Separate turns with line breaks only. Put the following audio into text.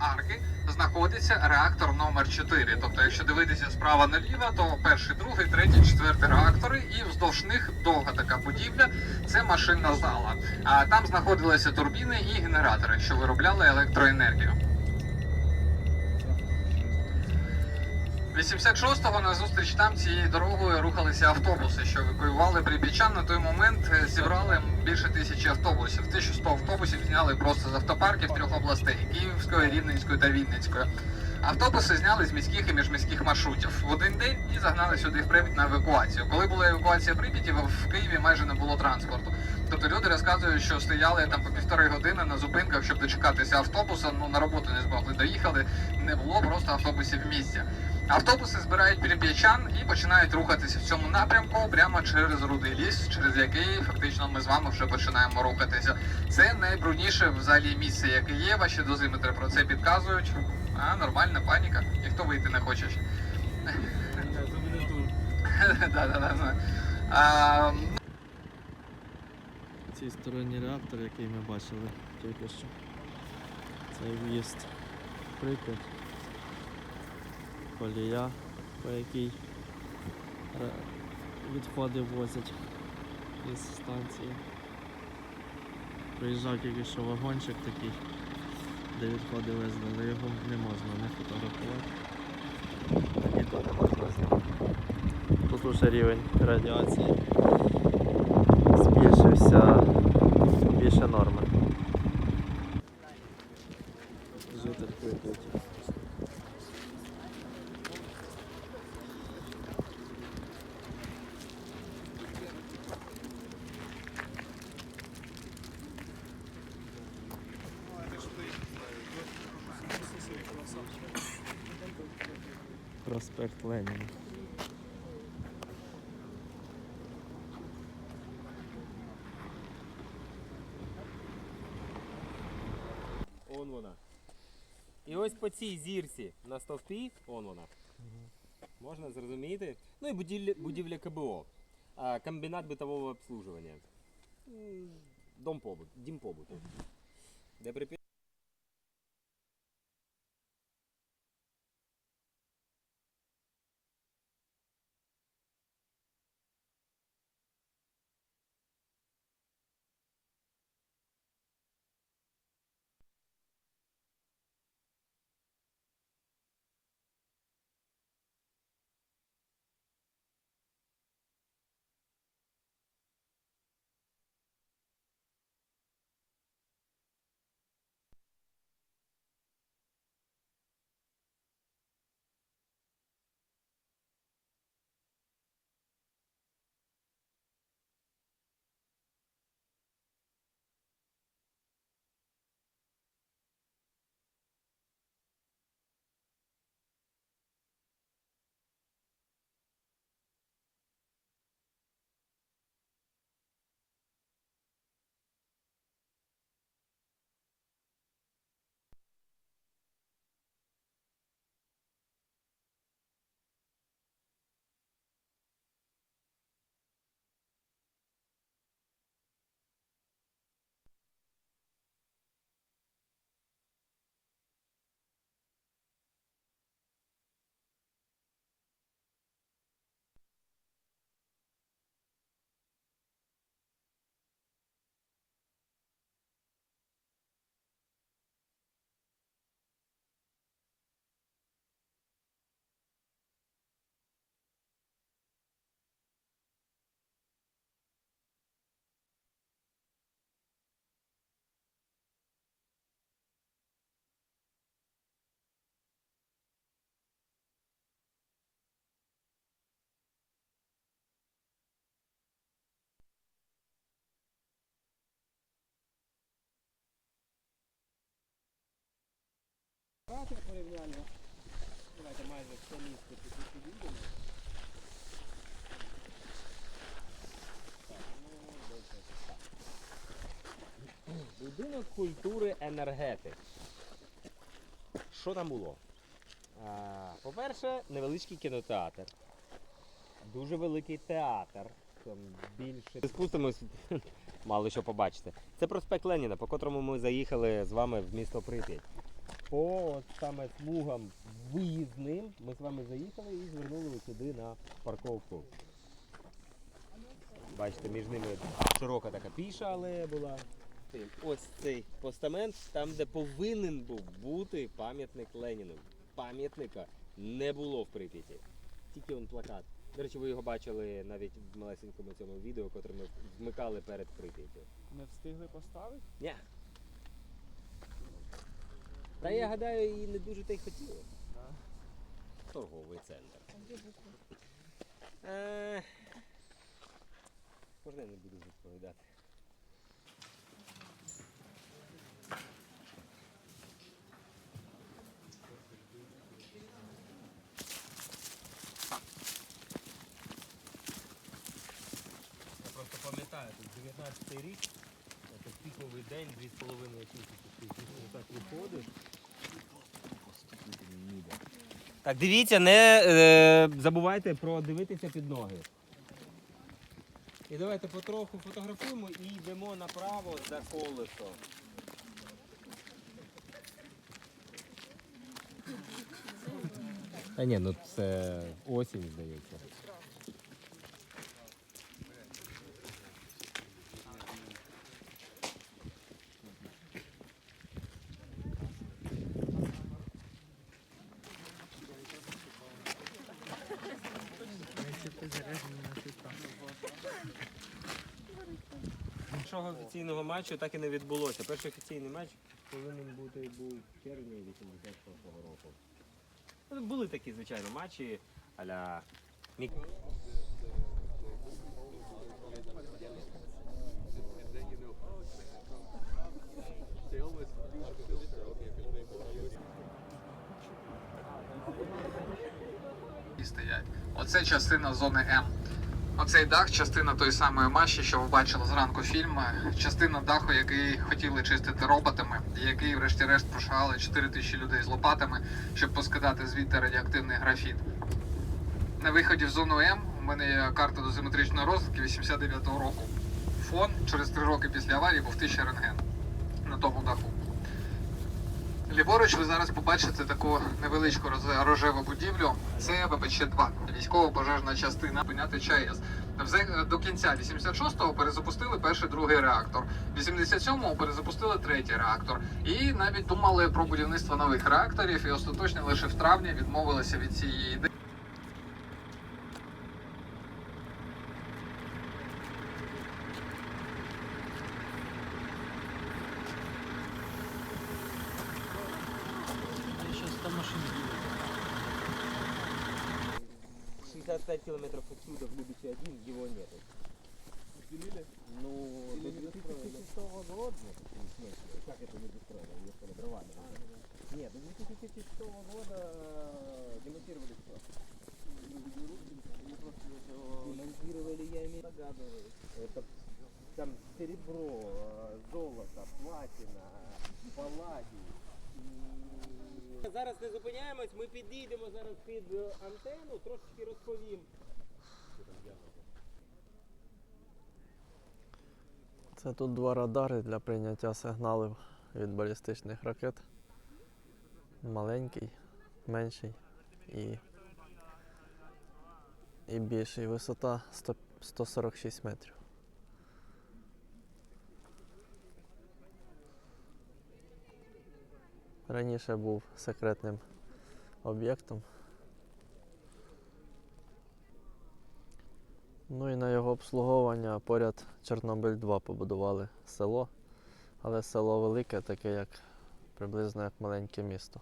арки знаходиться реактор номер 4 Тобто, якщо дивитися справа наліво, то перший, другий, третій, четвертий реактори, і вздовж них довга така будівля. Це машинна зала. А там знаходилися турбіни і генератори, що виробляли електроенергію. 86-го на зустріч там цією дорогою рухалися автобуси, що евакуювали припічан. На той момент е, зібрали більше тисячі автобусів. 1100 автобусів зняли просто з автопарків трьох областей: Київської, Рівненської та Вінницької. Автобуси зняли з міських і міжміських маршрутів в один день і загнали сюди в Прип'ять на евакуацію. Коли була евакуація Прип'яті, в Києві майже не було транспорту. Тобто люди розказують, що стояли там по півтори години на зупинках, щоб дочекатися автобуса. Ну на роботу не змогли доїхали. Не було просто автобусів в місті. Автобуси збирають переп'ячан і починають рухатися в цьому напрямку прямо через рудий ліс, через який фактично ми з вами вже починаємо рухатися. Це найбрудніше взагалі місце, яке є. Ваші дозиметри про це підказують. А нормальна паніка. Ніхто вийти не хоче. Да-да-да. А,
реактор, який ми бачили тільки що. Це в'їзд Прип'ять. Колія, по якій відходи возять із станції. Приїжджав тільки що вагончик такий, де відходи везли, але його не можна не фотографувати. І тут не можна зняти. Тут уже рівень радіації збільшився більше норми. Житель Прип'яті. Проспект Леніна.
Он вона. І ось по цій зірці на стовпі, он вона. Можна зрозуміти. Ну і будівля, будівля КБО. А, комбінат битового обслуживання. Дом побут, дім побуту. Де припі... Давайте майже все місце підійдемо. Будинок культури енергетик. Що там було? По-перше, невеличкий кінотеатр. Дуже великий театр. Там більше. Спустимось, мало що побачите. Це проспект Леніна, по котрому ми заїхали з вами в місто Прип'ять. По от саме смугам виїзним. Ми з вами заїхали і звернули сюди на парковку. Бачите, між ними широка така піша алея була. Ось цей постамент, там, де повинен був бути пам'ятник Леніну. Пам'ятника не було в Прип'яті. Тільки он плакат. До речі, ви його бачили навіть в малесенькому цьому відео, котре ми вмикали перед Прип'яттю.
Не встигли поставити?
Ні. Та я гадаю, і не дуже та й хотіли. Торговий центр. Е, Можна я не буду відповідати. Я просто пам'ятаю, тут 19 й рік, це піковий день, 2,5 тисячі. Так виходиш. Дивіться, не е, забувайте про дивитися під ноги. І давайте потроху фотографуємо і йдемо направо за колесо. Та ні, ну це осінь, здається. Іншого офіційного матчу так і не відбулося. Перший офіційний матч повинен бути був в червні 86-го року. Ну, Були такі, звичайно, матчі а-ля Мік.
стоять. Оце частина зони М. Оцей дах, частина тої самої маші, що ви бачили зранку фільму, частина даху, який хотіли чистити роботами, який, врешті-решт, прошагали 4 тисячі людей з лопатами, щоб поскидати звідти радіоактивний графіт. На виході в зону М у мене є карта дозиметричної розвитки 89-го року. Фон через 3 роки після аварії був 1000 рентген на тому даху. Ліворуч ви зараз побачите таку невеличку рожеву будівлю. Це ВПЧ-2, військово-пожежна частина Пиняти ЧАЕС. До кінця 86-го перезапустили перший другий реактор. В 87-му перезапустили третій реактор. І навіть думали про будівництво нових реакторів, і остаточно лише в травні відмовилися від цієї ідеї.
55 километров отсюда, в Любиче один, его ну, нет. Разделили? Ну, Или не достроили? года? Нет, как это не достроили? Уехали дровами. А, нет, до 2006 года демонтировали все. Демонтировали, я имею в догадываюсь. Это там серебро, э, золото, платина, палладий. Зараз не зупиняємось, ми підійдемо зараз під е, антенну, трошечки розповім.
Це тут два радари для прийняття сигналів від балістичних ракет. Маленький, менший і, і більший. Висота 100 146 метрів. Раніше був секретним об'єктом. Ну і на його обслуговування поряд Чорнобиль 2 побудували село, але село велике, таке як приблизно як маленьке місто.